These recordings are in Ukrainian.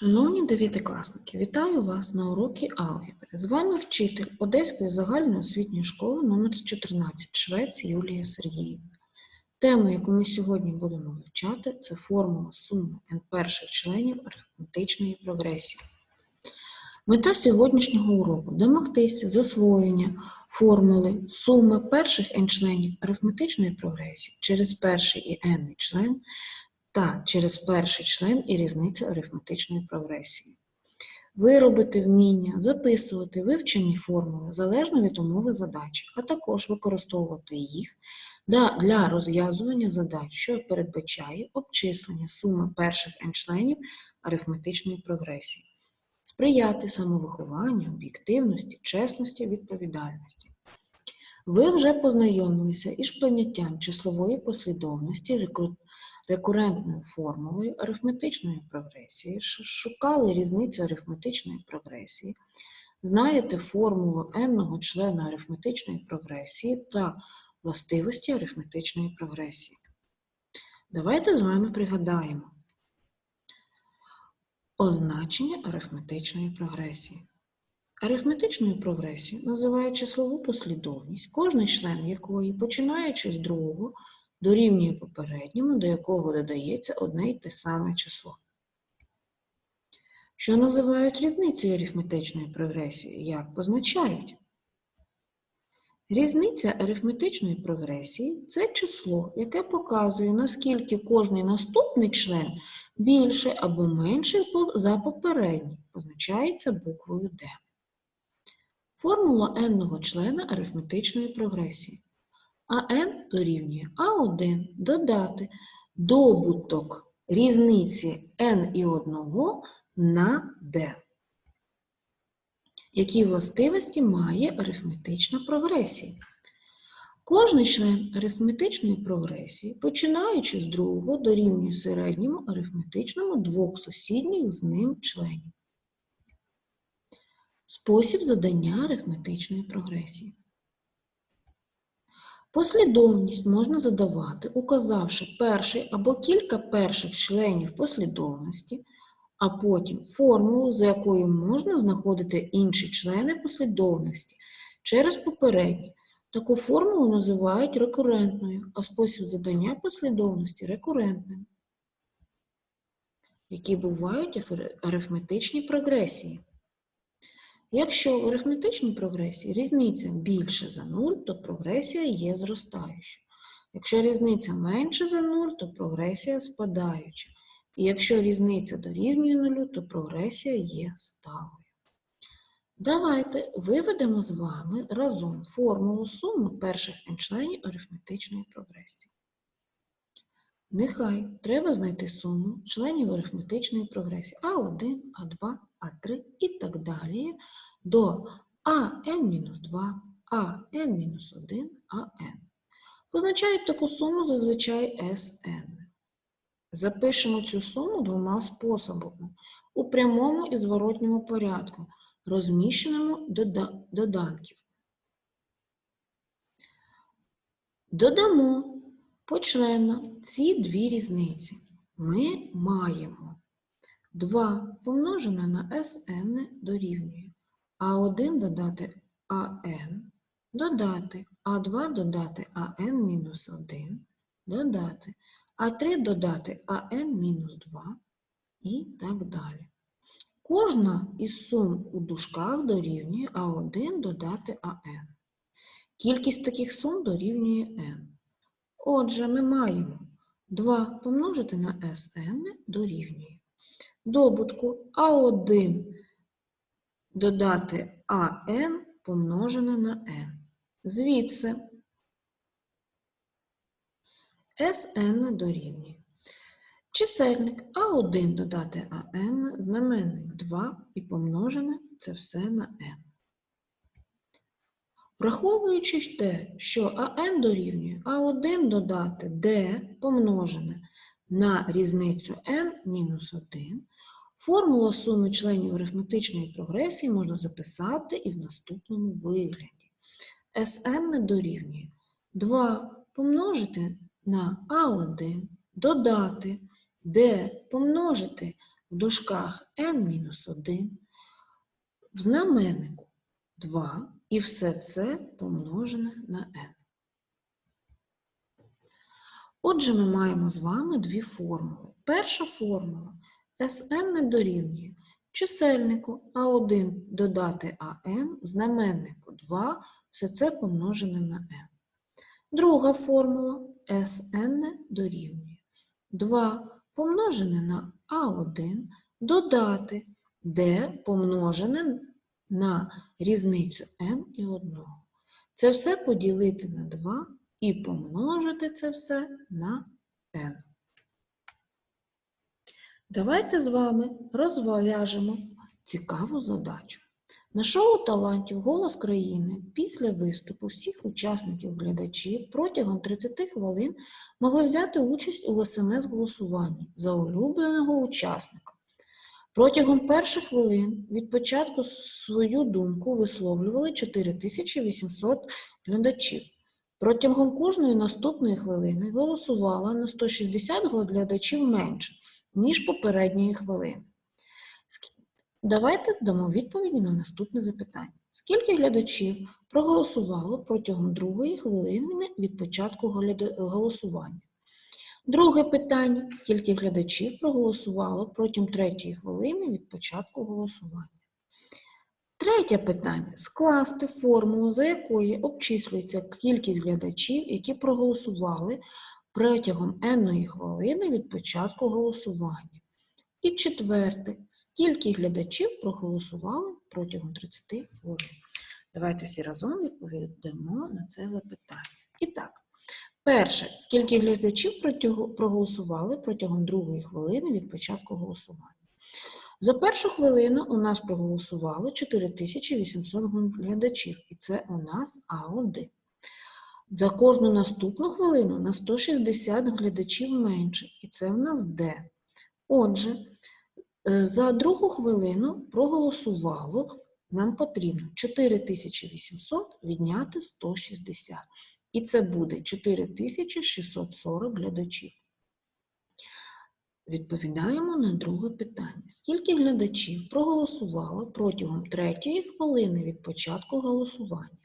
Шановні дев'ятикласники, вітаю вас на уроці алгебри. З вами вчитель Одеської загальної освітньої школи номер 14 Швець Юлія Сергіївна. Тему, яку ми сьогодні будемо вивчати, це формула суми n перших членів арифметичної прогресії. Мета сьогоднішнього уроку домогтися засвоєння формули суми перших n членів арифметичної прогресії через перший і n член та через перший член і різницю арифметичної прогресії. Виробити вміння, записувати вивчені формули залежно від умови задачі, а також використовувати їх для розв'язування задач, що передбачає обчислення суми перших n членів арифметичної прогресії, сприяти самовихованню, об'єктивності, чесності, відповідальності. Ви вже познайомилися із поняттям числової послідовності рекру- рекурентною формулою арифметичної прогресії, шукали різницю арифметичної прогресії, знаєте формулу n-го члена арифметичної прогресії та властивості арифметичної прогресії. Давайте з вами пригадаємо означення арифметичної прогресії. Арифметичною прогресією називають числову послідовність, кожний член якої, починаючи з другого, дорівнює попередньому, до якого додається одне й те саме число. Що називають різницею арифметичної прогресії? Як позначають? Різниця арифметичної прогресії це число, яке показує, наскільки кожний наступний член більше або менше за попередній, позначається буквою D. Формула n-го члена арифметичної прогресії. А n дорівнює А1 додати добуток різниці n і 1 на d. Які властивості має арифметична прогресія? Кожний член арифметичної прогресії, починаючи з другого, дорівнює середньому арифметичному двох сусідніх з ним членів. Спосіб задання арифметичної прогресії. Послідовність можна задавати, указавши перший або кілька перших членів послідовності, а потім формулу, за якою можна знаходити інші члени послідовності через попередні. Таку формулу називають рекурентною, а спосіб задання послідовності рекурентним. Які бувають арифметичні прогресії. Якщо в арифметичній прогресії різниця більше за 0, то прогресія є зростаюча. Якщо різниця менше за 0, то прогресія спадаюча. І якщо різниця дорівнює 0, то прогресія є сталою. Давайте виведемо з вами разом формулу суми перших n членів арифметичної прогресії. Нехай треба знайти суму членів арифметичної прогресії А1, А2, А3 і так далі до АН-2, АН-1, АН. Позначають таку суму зазвичай СН. Запишемо цю суму двома способами у прямому і зворотньому порядку, розміщеному дода- доданків. Додамо почленно ці дві різниці. Ми маємо 2 помножене на Sn дорівнює А1 додати АН, додати А2 додати АН мінус 1, додати А3 додати АН мінус 2 і так далі. Кожна із сум у дужках дорівнює А1 додати АН. Кількість таких сум дорівнює n. Отже, ми маємо 2 помножити на Sn дорівнює. Добутку А1 додати АН помножене на n. Звідси Sn дорівнює. Чисельник А1 додати АН, знаменник 2 і помножене це все на n. Враховуючи те, що АН дорівнює А1 додати d помножене на різницю n мінус 1, формула суми членів арифметичної прогресії можна записати і в наступному вигляді. Sn дорівнює 2 помножити на А1 додати d помножити в дужках n-1, в знаменнику 2 і все це помножене на n. Отже, ми маємо з вами дві формули. Перша формула Sn не дорівнює чисельнику А1 додати АН, знаменнику 2, все це помножене на n. Друга формула Sn дорівнює 2 помножене на А1 додати d помножене на різницю n і 1. Це все поділити на 2 і помножити це все на n. Давайте з вами розв'яжемо цікаву задачу. На шоу талантів Голос країни після виступу всіх учасників глядачів протягом 30 хвилин могли взяти участь у СМС-голосуванні за улюбленого учасника. Протягом перших хвилин від початку свою думку висловлювали 4800 глядачів. Протягом кожної наступної хвилини голосувало на 160 глядачів менше, ніж попередньої хвилини. Давайте дамо відповіді на наступне запитання. Скільки глядачів проголосувало протягом другої хвилини від початку голосування? Друге питання: скільки глядачів проголосувало протягом третьої хвилини від початку голосування? Третє питання: скласти формулу, за якою обчислюється кількість глядачів, які проголосували протягом n хвилини від початку голосування. І четверте, скільки глядачів проголосували протягом 30 хвилин. Давайте всі разом відповідамо на це запитання. І так, перше, скільки глядачів проголосували протягом другої хвилини від початку голосування. За першу хвилину у нас проголосувало 4800 глядачів, і це у нас А1. За кожну наступну хвилину на 160 глядачів менше, і це в нас Д. Отже, е, за другу хвилину проголосувало, нам потрібно 4800 відняти 160. І це буде 4640 глядачів. Відповідаємо на друге питання. Скільки глядачів проголосувало протягом третьої хвилини від початку голосування?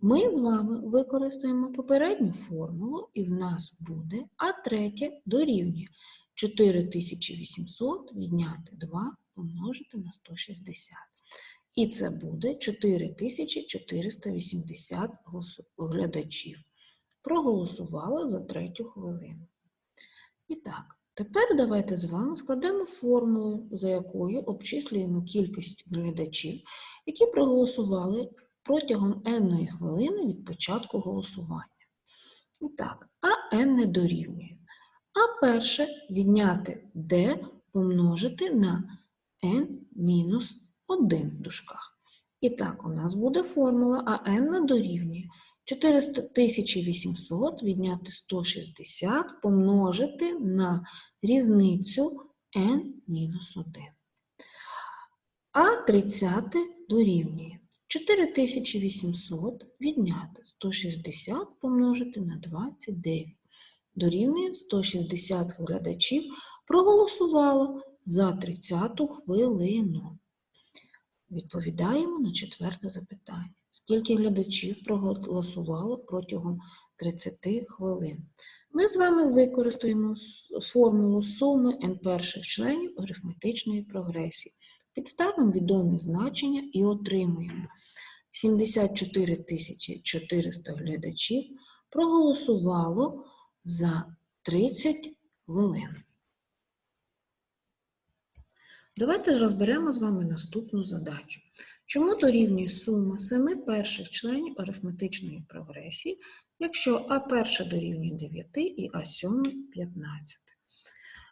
Ми з вами використаємо попередню формулу, і в нас буде А третє дорівнює 4800 відняти 2 помножити на 160. І це буде 4480 глядачів. Проголосували за третю хвилину. І так, тепер давайте з вами складемо формулу, за якою обчислюємо кількість глядачів, які проголосували протягом n хвилини від початку голосування. І так, а n не дорівнює. А перше відняти d помножити на n-1 в дужках. І так, у нас буде формула, а n дорівнює 4800 відняти 160 помножити на різницю n-1. А 30 дорівнює 4800 відняти 160 помножити на 29. Дорівнює 160 глядачів проголосувало за 30 хвилину. Відповідаємо на четверте запитання. Скільки глядачів проголосувало протягом 30 хвилин? Ми з вами використаємо формулу суми n перших членів арифметичної прогресії. Підставимо відомі значення і отримуємо 74 400 глядачів проголосувало за 30 хвилин. Давайте розберемо з вами наступну задачу. Чому дорівнює сума семи перших членів арифметичної прогресії, якщо А перша дорівнює 9 і А сьома 15?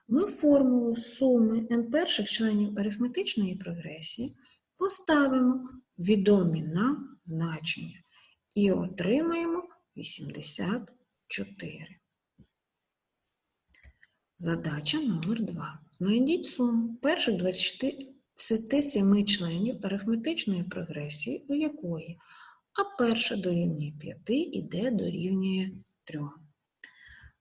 Ми формулу суми n перших членів арифметичної прогресії поставимо відомі нам значення і отримаємо 84. Задача номер 2. Знайдіть суму перших 27 членів арифметичної прогресії, у якої А перша дорівнює 5 і Д дорівнює 3.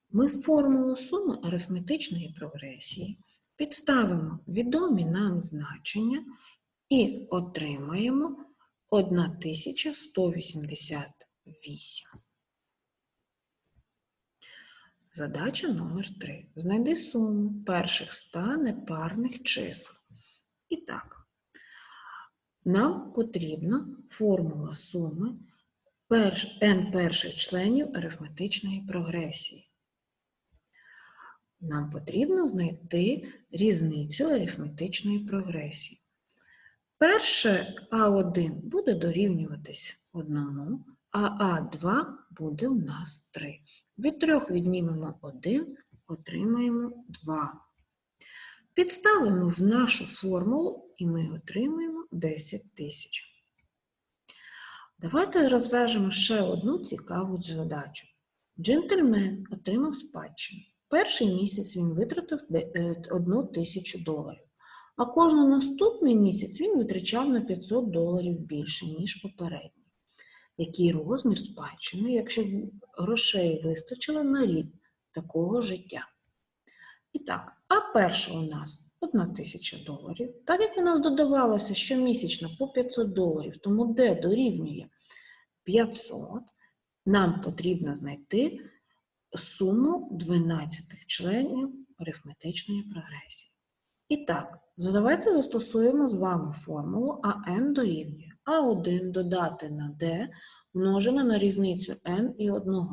Ми формулу суми арифметичної прогресії Підставимо відомі нам значення і отримаємо 1188. Задача номер 3. Знайди суму перших 100 непарних чисел. І так, нам потрібна формула суми перш, n перших членів арифметичної прогресії. Нам потрібно знайти різницю арифметичної прогресії. Перше А1 буде дорівнюватись 1, а А2 буде у нас 3. Від 3 віднімемо 1, отримаємо 2. Підставимо в нашу формулу і ми отримаємо 10 тисяч. Давайте розв'яжемо ще одну цікаву задачу. Джентльмен отримав спадщину. Перший місяць він витратив 1 тисячу доларів, а кожен наступний місяць він витрачав на 500 доларів більше, ніж попередній. Який розмір спадщини, якщо грошей вистачило на рік такого життя? І так, а перша у нас 1 тисяча доларів. Так як у нас додавалося щомісячно по 500 доларів, тому де дорівнює 500, нам потрібно знайти суму 12 членів арифметичної прогресії. І так, давайте застосуємо з вами формулу АН дорівнює А1 додати на D множене на різницю n і 1.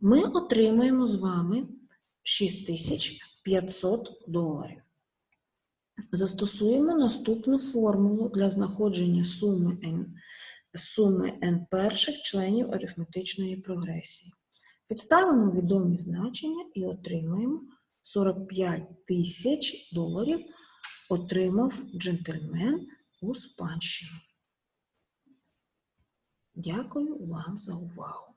Ми отримаємо з вами 6500 доларів. Застосуємо наступну формулу для знаходження суми n, суми n перших членів арифметичної прогресії. Підставимо відомі значення і отримаємо 45 тисяч доларів отримав джентльмен у спадщину. Дякую вам за увагу.